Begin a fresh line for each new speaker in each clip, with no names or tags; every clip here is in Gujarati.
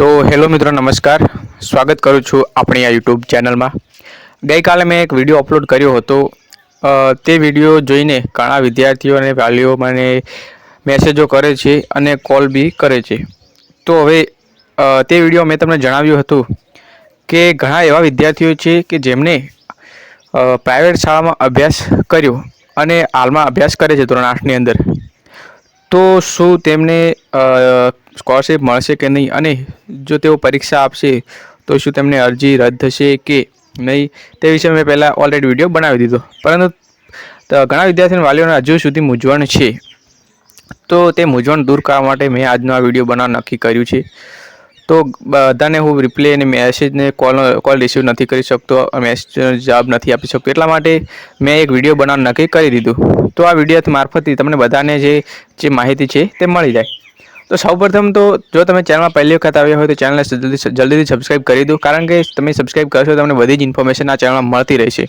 તો હેલો મિત્રો, નમસ્કાર. સ્વાગત કરું છું આપણી આ યુટ્યુબ ચેનલમાં. ગઈકાલે મેં એક વીડિયો અપલોડ કર્યો હતો. તે વીડિયો જોઈને ઘણા વિદ્યાર્થીઓ અને વાલીઓ મને મેસેજો કરે છે અને કોલ બી કરે છે. તો હવે તે વીડિયો મેં તમને જણાવ્યું હતું કે ઘણા એવા વિદ્યાર્થીઓ છે કે જેમને પ્રાઇવેટ શાળામાં અભ્યાસ કર્યો અને હાલમાં અભ્યાસ કરે છે ધોરણ આઠની અંદર. તો શું તેમને સ્કોલરશીપ મળશે કે નહીં? અને જો તેઓ પરીક્ષા આપશે, તો શું તેમને અરજી રદ થશે કે નહીં? તે વિશે મેં પહેલાં ઓલરેડી વીડિયો બનાવી દીધો. પરંતુ ઘણા વિદ્યાર્થીઓને વાલીઓને હજુ સુધી મૂંઝવણ છે. તો તે મૂંઝવણ દૂર કરવા માટે મેં આજનો આ વીડિયો બનાવવાનું નક્કી કર્યું છે. તો બધાને હું રિપ્લે અને મેસેજને કોલ કોલ રિસીવ નથી કરી શકતો મેસેજનો જવાબ નથી આપી શકતો. એટલા માટે મેં એક વીડિયો બનાવવાનું નક્કી કરી દીધું. તો આ વીડિયો મારફતથી તમને બધાને જે જે માહિતી છે તે મળી જાય. તો સૌપ્રથમ તો જો તમે ચેનલમાં પહેલી વખત આવ્યા હોય તો ચેનલને જલ્દી, જલ્દીથી સબસ્ક્રાઇબ કરી દો. કારણ કે તમે સબસ્ક્રાઇબ કરશો તમને બધી જ ઇન્ફોર્મેશન આ ચેનલમાં મળતી રહેશે.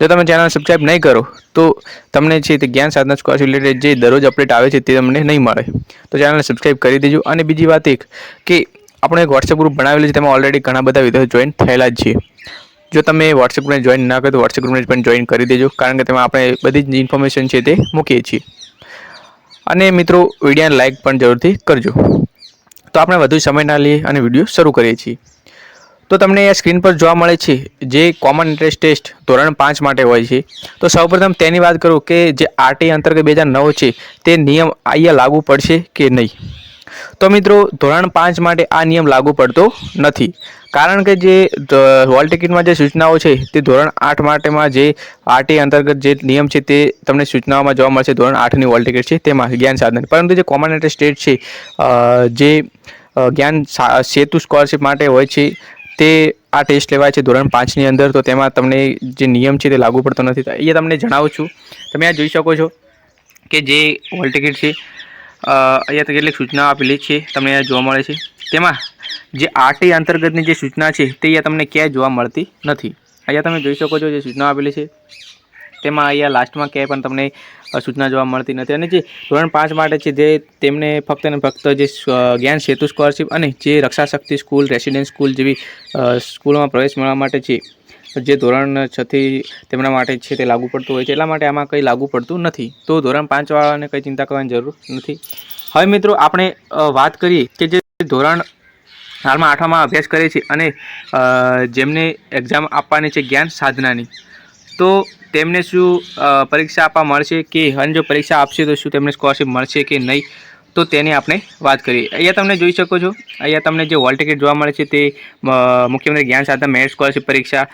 જો તમે ચેનલ સબસ્ક્રાઇબ નહીં કરો તો તમને છે તે જ્ઞાન સાધના સ્કોલરશિપ રિલેટેડ જે દરરોજ અપડેટ આવે છે તે તમને નહીં મળે. તો ચેનલને સબસ્ક્રાઇબ કરી દેજો. અને બીજી વાત એક કે, આપણે એક વોટ્સએપ ગ્રુપ બનાવેલું છે, તેમાં ઓલરેડી ઘણા બધા વિદ્યાર્થીઓ જોઈન થયેલા જ છે. જો તમે વોટ્સએપ ગ્રુપને જોઈન ના કરો તો વોટ્સએપ ગ્રુપને પણ જોઈન કરી દેજો. કારણ કે તેમાં આપણે બધી જ ઇન્ફોર્મેશન છે તે મૂકીએ છીએ. અને મિત્રો, વિડીયોને લાઇક પણ જરૂરથી કરજો. તો આપણે વધુ સમય ના લઈએ અને વીડિયો શરૂ કરીએ છીએ. તો તમને આ સ્ક્રીન પર જોવા મળે છે જે કોમન ઇન્ટરેસ્ટ ટેસ્ટ ધોરણ પાંચ માટે હોય છે. તો સૌપ્રથમ તેની વાત કરું કે જે આરટી અંતર્ગત બે હજાર નવ છે તે નિયમ અહીંયા લાગુ પડશે કે નહીં? તો મિત્રો, ધોરણ પાંચ માટે આ નિયમ લાગુ પડતો નથી. કારણ કે જે હોલ ટિકિટમાં જે સૂચનાઓ છે, તે ધોરણ આઠ માટેમાં જે આરટી અંતર્ગત જે નિયમ છે, તે તમને સૂચનાઓમાં જોવા મળશે. ધોરણ આઠની હોલ ટિકિટ છે, તેમાં જ્ઞાન સાધન. પરંતુ જે કોમન એટ સ્ટેટ છે જે જ્ઞાન સેતુ સ્કોલરશિપ માટે હોય છે, તે આ ટેસ્ટ લેવાય છે ધોરણ પાંચની અંદર. તો તેમાં તમને જે નિયમ છે, તે લાગુ પડતો નથી. એ તમને જણાવું છું. તમે આ જોઈ શકો છો કે જે હોલ ટિકિટ છે અહીંયા કેટલીક સૂચનાઓ આપેલી છે, તમને અહીંયા જોવા મળે છે. તેમાં જે આરટી અંતર્ગતની જે સૂચના છે, તે અહીંયા તમને ક્યાંય જોવા મળતી નથી. અહીંયા તમે જોઈ શકો છો જે સૂચનાઓ આપેલી છે, તેમાં અહીંયા લાસ્ટમાં ક્યાંય પણ તમને સૂચના જોવા મળતી નથી. અને જે ધોરણ પાંચ માટે છે, જે તેમને ફક્ત અને ફક્ત જે જ્ઞાન સેતુ સ્કોલરશીપ અને જે Raksha Shakti school residential school જેવી સ્કૂલોમાં પ્રવેશ મેળવવા માટે છે જે ધોરણ છથી તેમના માટે છે તે લાગુ પડતું હોય છે, એટલા માટે આમાં કંઈ લાગુ પડતું નથી. તો ધોરણ પાંચવાળાને કંઈ ચિંતા કરવાની જરૂર નથી. હવે મિત્રો, આપણે વાત કરીએ કે જે ધોરણ હાલમાં આઠમાં અભ્યાસ કરે છે અને જેમને એક્ઝામ આપવાની છે જ્ઞાન સાધનાની, તો તેમને શું પરીક્ષા આપવા મળશે કે, અને જો પરીક્ષા આપશે તો શું તેમને સ્કોલરશીપ મળશે કે નહીં? તો તેની આપણે વાત કરીએ અહીંયા તમને જોઈ શકો છો. અહીંયા તમને જે હોલ ટિકિટ જોવા મળે છે તે મુખ્યમંત્રી જ્ઞાન સાધન મેરિટ સ્કોલરશીપ પરીક્ષા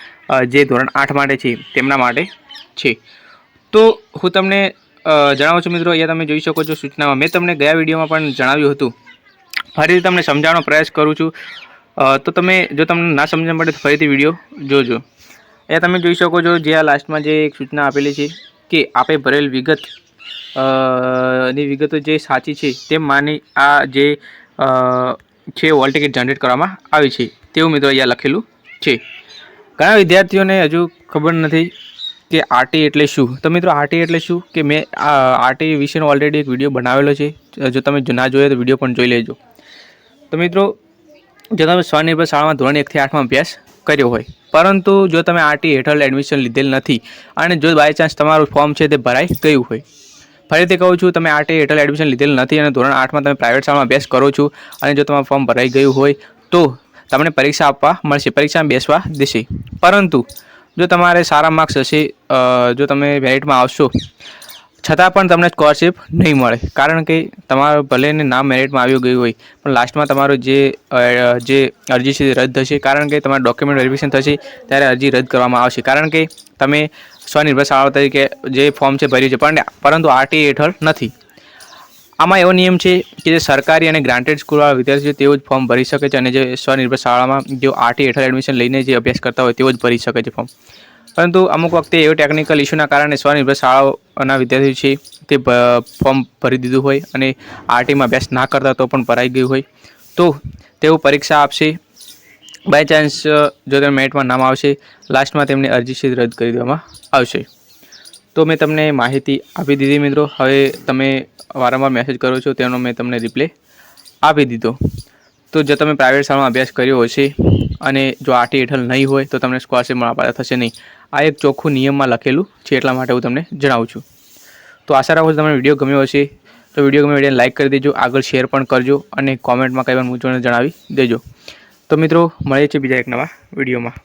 જે ધોરણ આઠ માટે છે, તેમના માટે છે. તો હું તમને જણાવું છું મિત્રો, અહીંયા તમે જોઈ શકો છો સૂચનામાં. મેં તમને ગયા વિડીયોમાં પણ જણાવ્યું હતું. ફરીથી તમને સમજાવવાનો પ્રયાસ કરું છું. તો તમે, જો તમને ના પડે તો ફરીથી વીડિયો જોજો. અહીંયા તમે જોઈ શકો છો જે આ લાસ્ટમાં જે એક સૂચના આપેલી છે કે આપે ભરેલ વિગત ની વિગતો જે સાચી છે તે માની આ જે છે વોલ ટિકિટ જનરેટ કરવામાં આવી છે તેવું મિત્રો અહીંયા લખેલું છે. ઘણા વિદ્યાર્થીઓને હજુ ખબર નથી કે આરટી એટલે શું? તો મિત્રો આરટી એટલે શું? કે મેં આરટી વિશેનો ઓલરેડી એક વીડિયો બનાવેલો છે. જો તમે ના જોયો તો વીડિયો પણ જોઈ લેજો. તો મિત્રો, જો તમે સ્વનિર્ભર શાળામાં ધોરણ એકથી આઠમાં અભ્યાસ કર્યો હોય, પરંતુ જો તમે આરટી હેઠળ એડમિશન લીધેલ નથી, અને જો બાય ચાન્સ તમારું ફોર્મ છે તે ભરાઈ ગયું હોય ફરીથી કહું છું, તમે આરટી હેઠળ એડમિશન લીધેલ નથી અને ધોરણ આઠમાં તમે પ્રાઇવેટ શાળામાં અભ્યાસ કરો છો અને જો તમારું ફોર્મ ભરાઈ ગયું હોય તો તમને પરીક્ષા આપવા મળશે, પરીક્ષામાં બેસવા દેશે. પરંતુ જો તમારે સારા માર્ક્સ હશે જો તમે મેરિટમાં આવશો છતાં પણ તમને સ્કોલરશિપ નહીં મળે. કારણ કે તમારું ભલે ને નામ મેરિટમાં આવી ગયું હોય, પણ લાસ્ટમાં તમારું જે જે અરજી છે રદ થશે. કારણ કે તમારું ડોક્યુમેન્ટ વેરિફિકેશન થશે, ત્યારે અરજી રદ કરવામાં આવશે. કારણ કે તમે સ્વનિર્ભર શાળા તરીકે જે ફોર્મ છે ભર્યું છે, પણ પરંતુ આરટી હેઠળ નથી. આમાં એવો નિયમ છે કે જે સરકારી અને ગ્રાન્ટેડ સ્કૂલવાળા વિદ્યાર્થીઓ તેઓ જ ફોર્મ ભરી શકે છે અને જે સ્વનિર્ભર શાળામાં જેઓ આરટી હેઠળ એડમિશન લઈને જે અભ્યાસ કરતા હોય, તેઓ જ ભરી શકે છે ફોર્મ પરંતુ અમુક વખતે એવો ટેકનિકલ ઇસ્યુના કારણે સ્વનિર્ભર શાળાઓના વિદ્યાર્થીઓ છે તે ફોર્મ ભરી દીધું હોય અને આરટીમાં અભ્યાસ ના કરતા તો પણ ભરાઈ ગયું હોય. તો તેઓ પરીક્ષા આપશે. બાય ચાન્સ જો તેમ મેરિટમાં નામ આવશે લાસ્ટમાં તેમની અરજી છે રદ કરી દેવામાં આવશે. તો મેં તમને માહિતી આપી દીધી મિત્રો. હવે તમે વારંવાર મેસેજ કરો છો, તેનો મેં તમને રિપ્લે આપી દીધો. તો જો તમે પ્રાઇવેટ શાળામાં અભ્યાસ કર્યો હશે અને જો આરટી હેઠળ નહીં હોય તો તમને સ્કોલરશિપ મળવા થશે નહીં. આ એક ચોખ્ખું નિયમમાં લખેલું છે એટલા માટે હું તમને જણાવું છું. તો આશા રાખું તમને વીડિયો ગમ્યો હશે. તો વીડિયો ગમે વિડીયોને લાઇક કરી દેજો, આગળ શેર પણ કરજો અને કોમેન્ટમાં કંઈ પણ મૂંઝવણ જણાવી દેજો. તો મિત્રો, મળીએ છીએ બીજા એક નવા વિડીયોમાં.